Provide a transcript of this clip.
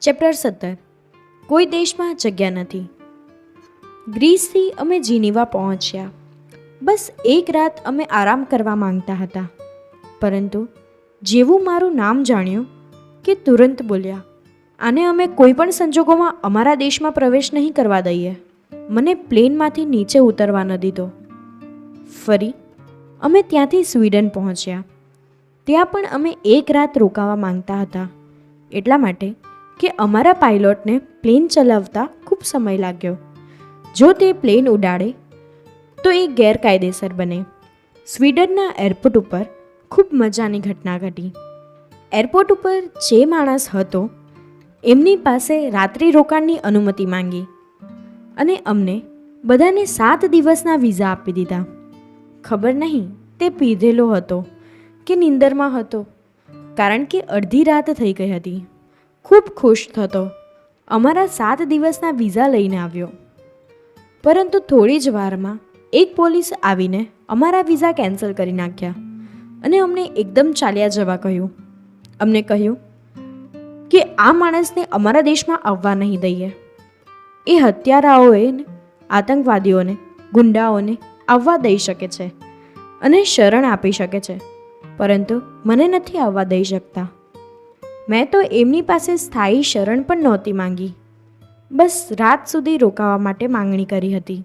Chapter સત્તર. કોઈ દેશમાં જગ્યા નથી. ગ્રીસથી અમે જીનીવા પહોંચ્યા. બસ એક રાત અમે આરામ કરવા માંગતા હતા. પરંતુ જેવું મારું નામ જાણ્યું કે તુરંત બોલ્યા, આને અમે કોઈ પણ સંજોગોમાં અમારા દેશમાં પ્રવેશ નહીં કરવા દઈએ. મને પ્લેનમાંથી નીચે ઉતરવા ન દીધો. ફરી અમે ત્યાંથી સ્વીડન પહોંચ્યા. ત્યાં પણ અમે એક રાત રોકાવા માંગતા હતા. એટલા માટે કે અમારા પાયલોટને પ્લેન ચલાવતા ખૂબ સમય લાગ્યો. જો તે પ્લેન ઉડાડે, તો એ ગેરકાયદેસર બને. સ્વીડનના એરપોર્ટ ઉપર ખૂબ મજાની ઘટના ઘટી. એરપોર્ટ ઉપર જે માણસ હતો, એમની પાસે રાત્રિ રોકાણની અનુમતિ માંગી અને અમને બધાને સાત દિવસના વિઝા આપી દીધા. ખબર નહીં, તે પીધેલો હતો કે નિંદરમાં હતો, કારણ કે અડધી રાત થઈ ગઈ હતી. ખૂબ ખુશ થતો. અમારા સાત દિવસના વિઝા લઈને આવ્યો. પરંતુ થોડી જ વારમાં એક પોલીસ આવીને અમારા વિઝા કેન્સલ કરી નાખ્યા અને અમને એકદમ ચાલ્યા જવા કહ્યું. અમને કહ્યું કે આ માણસને અમારા દેશમાં આવવા નહીં દઈએ. એ હત્યારાઓએ આતંકવાદીઓને, ગુંડાઓને આવવા દઈ શકે છે અને શરણ આપી શકે છે. પરંતુ મને નથી આવવા દઈ શકતા. મેં તો એમની પાસે સ્થાયી શરણ પણ નહોતી માંગી. બસ રાત સુધી રોકાવા માટે માંગણી કરી હતી.